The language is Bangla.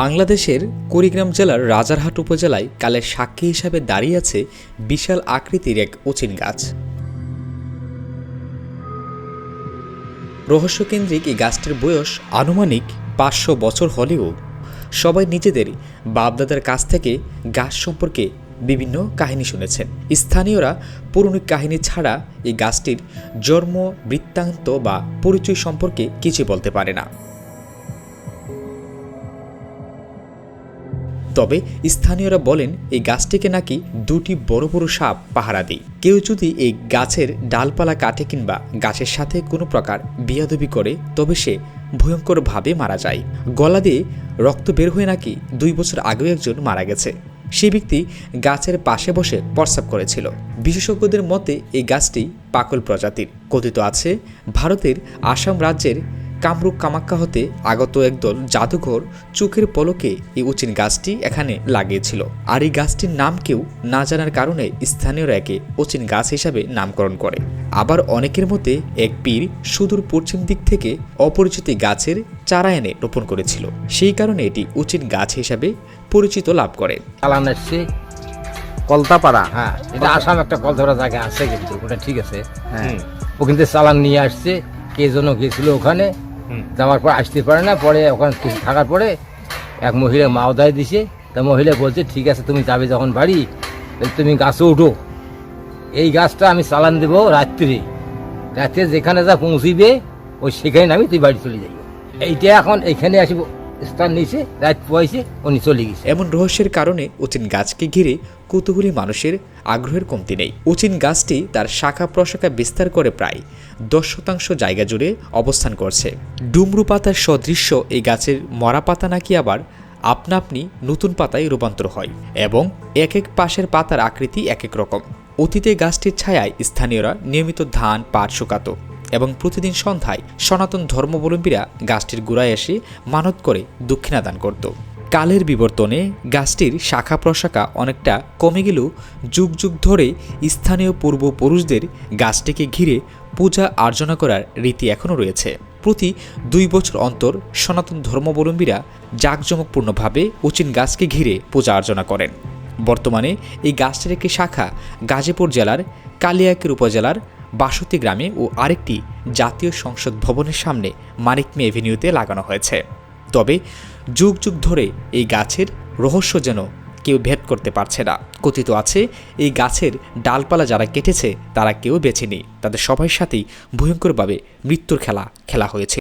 বাংলাদেশের কুড়িগ্রাম জেলার রাজারহাট উপজেলায় কালের সাক্ষী হিসাবে দাঁড়িয়ে আছে বিশাল আকৃতির এক উচিন গাছ। রহস্যকেন্দ্রিক এই গাছটির বয়স আনুমানিক পাঁচশো বছর হলেও সবাই নিজেদের বাপদাদার কাছ থেকে গাছ সম্পর্কে বিভিন্ন কাহিনী শুনেছেন। স্থানীয়রা পৌরাণিক কাহিনী ছাড়া এই গাছটির জন্ম, বৃত্তান্ত বা পরিচয় সম্পর্কে কিছু বলতে পারে না। তবে স্থানীয়রা বলেন, এই গাছটিকে নাকি দুটি বড় বড় সাপ পাহারা দেয়। কেউ যদি এই গাছের ডালপালা কাটে কিংবা গাছের সাথে কোনো প্রকার বিয়াদবি করে, তবে সে ভয়ঙ্করভাবে মারা যায়। গলা দিয়ে রক্ত বের হয়ে নাকি দুই বছর আগেও একজন মারা গেছে। সেই ব্যক্তি গাছের পাশে বসে প্রস্রাব করেছিল। বিশেষজ্ঞদের মতে, এই গাছটি পাকল প্রজাতির। কথিত আছে, ভারতের আসাম রাজ্যের কামরূপ কামাক্কা হতে আগত একদল জাদুঘর চোখের পলকে এই উচিন গাছটি এখানে লাগিয়েছিল। আর এই গাছটির নাম কেউ না জানার কারণে স্থানীয়রা একে উচিন গাছ হিসাবে নামকরণ করে। আবার অনেকের মতে এক পীর সুদূর পশ্চিম দিক থেকে অপরিচিত গাছের চারা এনে রোপণ করেছিল। সেই কারণে এটি উচিন গাছ হিসাবে পরিচিত লাভ করে। চালান এসছে। কলতাপাড়া। হ্যাঁ এটা আসাম একটা কলধরা জায়গা আছে কিন্তু ওটা ঠিক আছে। হ্যাঁ। ও কিন্তু চালান নিয়ে আসছে কে যেন গেছিল ওখানে যাওয়ার পর আসতে পারে না, পরে ওখানে কিছু থাকার পরে এক মহিলা মাওদায় দিছে। তা মহিলা বলছে, ঠিক আছে, তুমি যাবে যখন বাড়ি তুমি গাছে উঠো। এই গাছটা আমি চালান দেবো রাত্রে। রাত্রে যেখানে যা পৌঁছিবে, ওই সেখানে আমি তুই বাড়ি চলে যাই এইটা এখন এখানে আসিব। রাত পয়সে উনি চলে গেছে। এমন রহস্যের কারণে অচিন গাছকে ঘিরে কৌতূহলী মানুষের আগ্রহের কমতি নেই। উচিন গাছটি তার শাখা প্রশাখা বিস্তার করে প্রায় দশ শতাংশ জায়গা জুড়ে অবস্থান করছে। ডুমরু পাতার সদৃশ্য এই গাছের মরা পাতা নাকি আবার আপনা আপনি নতুন পাতায় রূপান্তর হয় এবং এক এক পাশের পাতার আকৃতি এক এক রকম। অতীতে গাছটির ছায়ায় স্থানীয়রা নিয়মিত ধান, পাট শুকাতো। এবং প্রতিদিন সন্ধ্যায় সনাতন ধর্মাবলম্বীরা গাছটির গোড়ায় এসে মানত করে দক্ষিণা দান করত। কালের বিবর্তনে গাছটির শাখা প্রশাখা অনেকটা কমে গেলেও যুগ যুগ ধরে স্থানীয় পূর্বপুরুষদের গাছটিকে ঘিরে পূজা আর্চনা করার রীতি এখনও রয়েছে। প্রতি দুই বছর অন্তর সনাতন ধর্মাবলম্বীরা জাঁকজমকপূর্ণভাবে উচিন গাছকে ঘিরে পূজা অর্চনা করেন। বর্তমানে এই গাছটির একটি শাখা গাজীপুর জেলার কালিয়াকের উপজেলার বাসতী গ্রামে ও আরেকটি জাতীয় সংসদ ভবনের সামনে মানিকমে এভিনিউতে লাগানো হয়েছে। তবে যুগ যুগ ধরে এই গাছের রহস্য যেন কেউ ভেদ করতে পারছে না। কথিত আছে, এই গাছের ডালপালা যারা কেটেছে, তারা কেউ বেছেনি। তাদের সবার সাথেই ভয়ঙ্করভাবে মৃত্যুর খেলা খেলা হয়েছে।